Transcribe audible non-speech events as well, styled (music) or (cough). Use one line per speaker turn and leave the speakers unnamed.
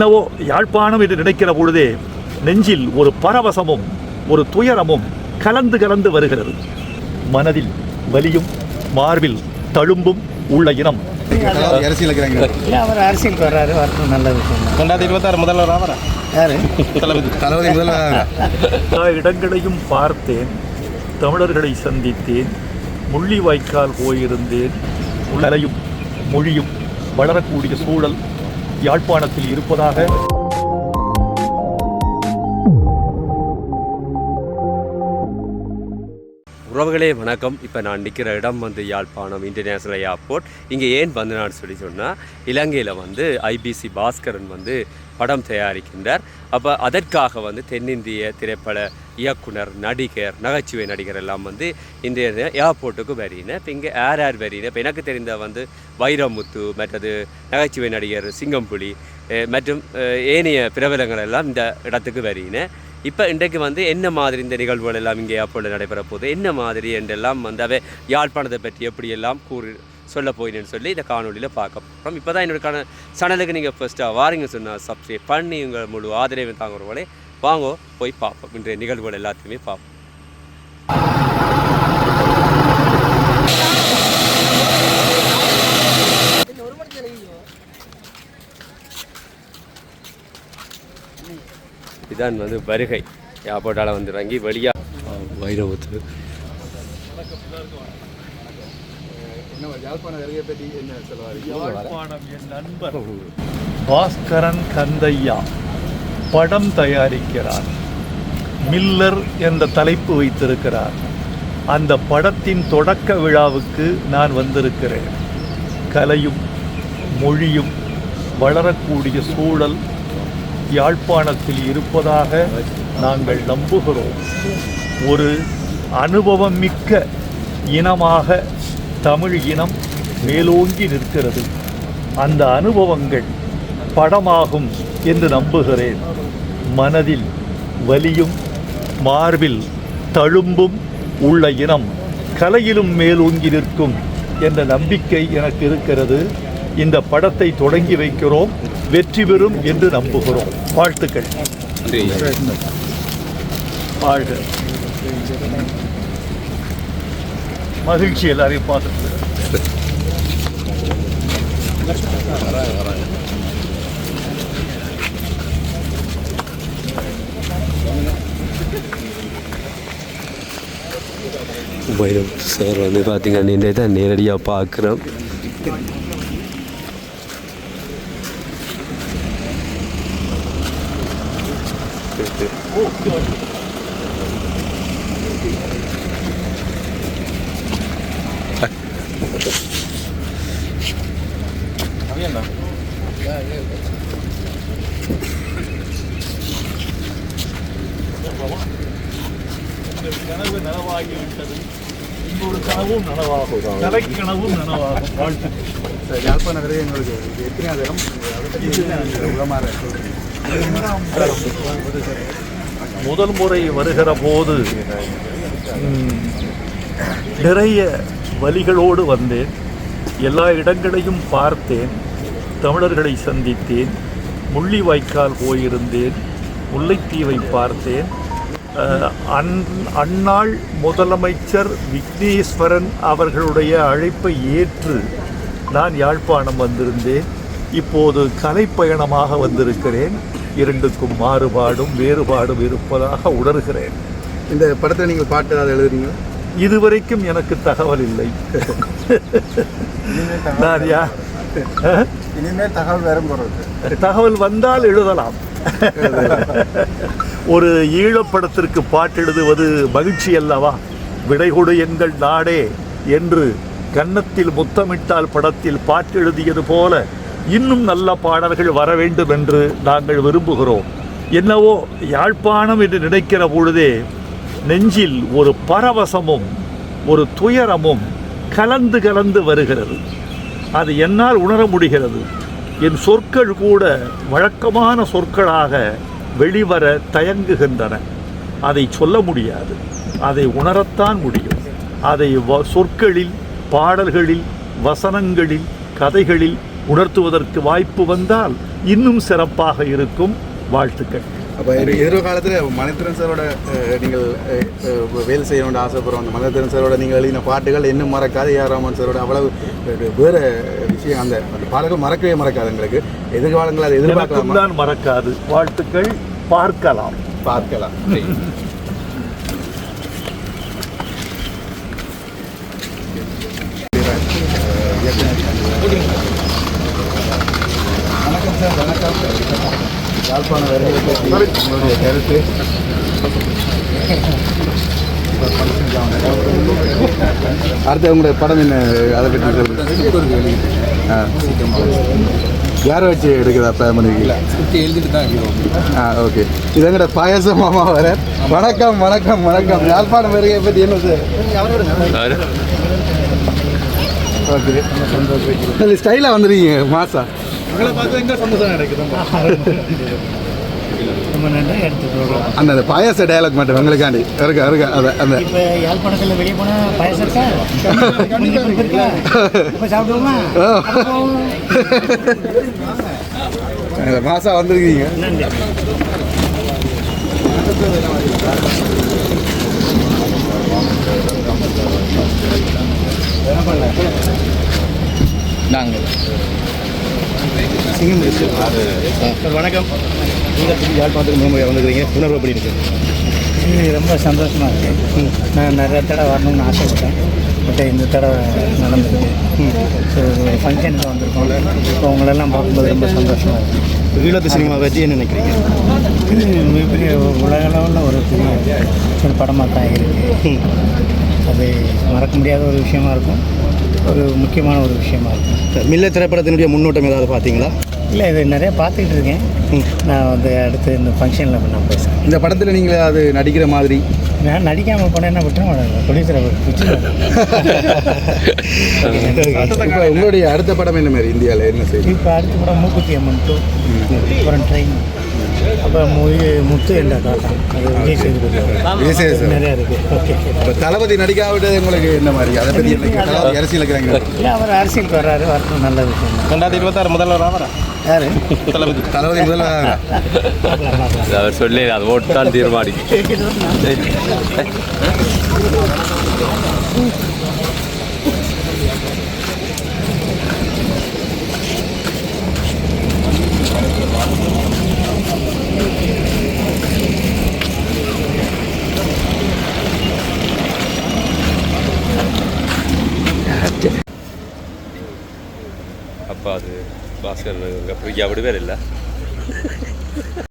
என்னவோ யாழ்ப்பாணம் என்று நினைக்கிற பொழுதே நெஞ்சில் ஒரு பரவசமும் ஒரு துயரமும் கலந்து கலந்து வருகிறது. மனதில் வலியும் மார்பில் தழும்பும் உள்ள இனம்.
அவர் அரசியலுக்கு வர்றாரு வரட்டும்
ரெண்டாயிரத்தி இருபத்தாறு முதல்வர் ஆவரா?
யாரு?
தளபதி.
தளபதி முதல்வர்.
எல்லா இடங்களையும் பார்த்தேன் தமிழர்களை சந்தித்தேன் முள்ளிவாய்க்கால் போயிருந்தேன் கலையும் மொழியும் வளரக்கூடிய சூழல் யாழ்ப்பாணத்தில் இருப்பதாக
உறவுகளே வணக்கம். இப்போ நான் நிற்கிற இடம் வந்து யாழ்ப்பாணம் இன்டர்நேஷ்னல் ஏர்போர்ட் இங்கே ஏன் வந்தனான்னு சொல்லி சொன்னால் இலங்கையில் வந்து ஐபிசி பாஸ்கரன் வந்து படம் தயாரிக்கின்றார். அப்போ அதற்காக வந்து தென்னிந்திய திரைப்பட இயக்குனர் நடிகர் நகைச்சுவை நடிகர் எல்லாம் வந்து இந்த ஏர்போர்ட்டுக்கு வரின இப்போ இங்கே ஏர் யார் வரின இப்போ எனக்கு தெரிந்த வந்து வைரமுத்து மற்றது நகைச்சுவை நடிகர் சிங்கம்புலி மற்றும் ஏனைய பிரபலங்கள் எல்லாம் இந்த இடத்துக்கு வரின இப்போ இன்றைக்கு வந்து என்ன மாதிரி இந்த நிகழ்வுகள் எல்லாம் இங்கே அப்போது நடைபெற போகுது என்ன மாதிரி என்றெல்லாம் வந்து அவை யாழ்ப்பாணத்தை பற்றி எப்படியெல்லாம் கூறி சொல்ல போயினேன்னு சொல்லி இந்த காணொலியில் பார்க்க போகிறோம் இப்போ தான் என்னோட சேனலுக்கு நீங்கள் ஃபஸ்ட்டாக வாரிங்க சொன்னால் சப்ஸ்கிரைப் பண்ணி உங்கள் முழு ஆதரவை தாங்குறவங்களே வாங்கோ போய் பார்ப்போம். இன்றைய நிகழ்வுகள் எல்லாத்தையுமே பார்ப்போம். இதான் வந்து வருகை. ஏர்போர்ட்டால் வந்து இறங்கி வெளியாக வைரவத்து
பாஸ்கரன் கந்தையா படம் தயாரிக்கிறார். மில்லர் என்ற தலைப்பு வைத்திருக்கிறார். அந்த படத்தின் தொடக்க விழாவுக்கு நான் வந்திருக்கிறேன். கலையும் மொழியும் வளரக்கூடிய சூழல் யாழ்ப்பாணத்தில் இருப்பதாக நாங்கள் நம்புகிறோம். ஒரு அனுபவம் மிக்க இனமாக தமிழ் இனம் மேலோங்கி நிற்கிறது. அந்த அனுபவங்கள் படமாகும் என்று நம்புகிறேன். மனதில் வலியும் மார்பில் தழும்பும் உள்ள இனம் கலையிலும் மேலோங்கி நிற்கும் என்ற நம்பிக்கை எனக்கு இருக்கிறது. இந்த படத்தை தொடங்கி வைக்கிறோம். வெற்றி பெறும் என்று நம்புகிறோம். வாழ்த்துக்கள். வாழ்க. மகிழ்ச்சி எல்லாரையும் பார்த்துட்டு.
வைரம் சார் வந்து பார்த்தீங்கன்னா இன்றைய தான் நேரடியாக பார்க்குறோம்.
உங்கள் கனவு நனவாகிவிட்டது இன்னொரு கனவும் நனவாகும் கலைக்கனவும் நனவாகும் வாழ்த்துக்கள்
சார் யாழ்ப்பாண வருகை எங்களுக்கு இது எத்தனையாவது இடம்
முதல் முறை வருகிற போது நிறைய வழிகளோடு வந்தேன். எல்லா இடங்களையும் பார்த்தேன். தமிழர்களை சந்தித்தேன். முள்ளிவாய்க்கால் போயிருந்தேன். முல்லைத்தீவை பார்த்தேன். அந் அன் அந்நாள் முதலமைச்சர் விக்னேஸ்வரன் அவர்களுடைய அழைப்பை ஏற்று நான் யாழ்ப்பாணம் வந்திருந்தேன். இப்போது கலைப்பயணமாக வந்திருக்கிறேன். இரண்டுக்கும் மாறுபாடும் வேறுபாடும் இருப்பதாக உணர்கிறேன்.
இந்த படத்தில் நீங்கள் பாட்டு ஏதாவது எழுதுறீங்க
இதுவரைக்கும் எனக்கு தகவல் இல்லை. நான் யா?
இனிமேல் தகவல் வேற போகிறது
தகவல் வந்தால் எழுதலாம். ஒரு ஈழப்படத்திற்கு பாட்டு எழுதுவது மகிழ்ச்சி அல்லவா? விடை கொடு எங்கள் நாடே என்று கன்னத்தில் முத்தமிட்டால் படத்தில் பாட்டு எழுதியது போல இன்னும் நல்ல பாடல்கள் வர வேண்டும் என்று நாங்கள் விரும்புகிறோம். என்னவோ யாழ்ப்பாணம் என்று நினைக்கிற பொழுதே நெஞ்சில் ஒரு பரவசமும் ஒரு துயரமும் கலந்து கலந்து வருகிறது. அது என்னால் உணர முடிகிறது. என் சொற்கள் கூட வழக்கமான சொற்களாக வெளிவர தயங்குகின்றன. அதை சொல்ல முடியாது. அதை உணரத்தான் முடியும். அதை வ- சொற்களில் பாடல்களில் வசனங்களில் கதைகளில் உணர்த்துவதற்கு வாய்ப்பு வந்தால் இன்னும் சிறப்பாக இருக்கும். வாழ்த்துக்கள்.
அப்போ எதிர்காலத்தில் மனத்திறன் சாரோட நீங்கள் வேலை செய்யணும்னு ஆசைப்படுறோம். அந்த மனத்திறன் சாரோட நீங்கள் எழுதின பாட்டுகள் இன்னும் மறக்காது ஏஆர் ரஹ்மான் சாரோட அவ்வளவு வேறு விஷயம் அந்த அந்த பாடல்கள் மறக்கவே மறக்காது எங்களுக்கு. எதிர்காலங்கள் அதை எதிர்பார்க்கலாமா?
தான் மறக்காது. வாழ்த்துக்கள். பார்க்கலாம்.
பார்க்கலாம். வணக்கம் சார் வணக்கம். யாழ்ப்பாண வருகையை பற்றி உங்களுடைய கருத்து. அடுத்து உங்களுடைய படம் என்ன? அதை பற்றி சொல்லுங்க. ஆ. யாரை வச்சு எடுக்குதா
எழுதிட்டு தான் இருக்கிறோம்.
ஆ ஓகே இது எங்கட பாயச மாமா வர வணக்கம் வணக்கம் வணக்கம். யாழ்ப்பாணம் வருகையை பற்றி என்ன சார்? ஓகே ஸ்டைலாக வந்துருக்கீங்க மாசா. அந்த பாயாச டயலாக் மட்டும் உங்களுக்காண்டி. இருக்கா இருக்கா அதை அந்த.
இப்போ யாழ்ப்பாணத்தில் வெளியே போனால் பாயசம் இருக்கா? சாப்பிடுவோமா.
மாசா வந்திருக்கீங்க
நன்றி
நாங்கள்
சார் வணக்கம்.
நீங்கள் யாழ்ப்பாணத்துக்கு முழுமையாக வந்துக்கிறீங்க உணர்வு எப்படி இருக்கு?
இது ரொம்ப சந்தோஷமாக இருக்குது நான் நிறைய தடவை வரணும்னு ஆசைப்பட்டேன். பட் இந்த தடவை நடந்திருக்கு. ஸோ ஃபங்க்ஷனுக்கு வந்திருக்கோம் இப்போ உங்களெல்லாம் பார்க்கும்போது ரொம்ப சந்தோஷமாக இருக்குது
ஈழத்து சினிமா பற்றி என்ன நினைக்கிறீங்க?
இது மிகப்பெரிய உலக லெவலில் ஒரு பெரிய ஒரு படமாக தான் இருக்குது அது மறக்க முடியாத ஒரு விஷயமா இருக்கும். ஒரு முக்கியமான ஒரு விஷயமா இருக்கும்.
மில்ல திரைப்படத்தினுடைய முன்னோட்டம் ஏதாவது பார்த்தீங்களா?
இல்லை இது நிறைய பார்த்துக்கிட்டு இருக்கேன். நான் வந்து அடுத்து இந்த ஃபங்க்ஷனில் நான் பேசுகிறேன்
இந்த படத்தில் நீங்கள் அது நடிக்கிற மாதிரி.
நான் நடிக்காமல் போனேன் என்ன விட்டுரும் ப்ரொடியூசரை
இப்போ உங்களுடைய அடுத்த படம் என்ன மாதிரி? இந்தியாவில் என்ன செய்யுது?
இப்போ அடுத்த படம் மூக்குத்தி அம்மன் டூ அப்புறம் ட்ரெயின் அப்போ மொழி முத்து என்ற காட்டம் அது விஜய் சேதுபதி
விஜய் சேதுபதி.
நிறையா இருக்குது ஓகே.
இப்போ தளபதி நடிக்காவிட்டது உங்களுக்கு என்ன மாதிரி? அதை பற்றி அரசியல் இருக்கிறாங்க
இல்லை அவர் அரசியலுக்கு வர்றாரு வரட்டும் நல்ல விஷயம். தான்
ரெண்டாயிரத்தி இருபத்தாறு முதல்வர் ஆவரா?
யார்?
தளபதி.
தளபதி
பார்க்கலாம்
அவர் சொல்லி அது ஓட்டு தான் தீர்மானிக்கும் (laughs) அப்போ அது பாஸ்கர் அங்கே பிரியா விடுவேர் இல்லை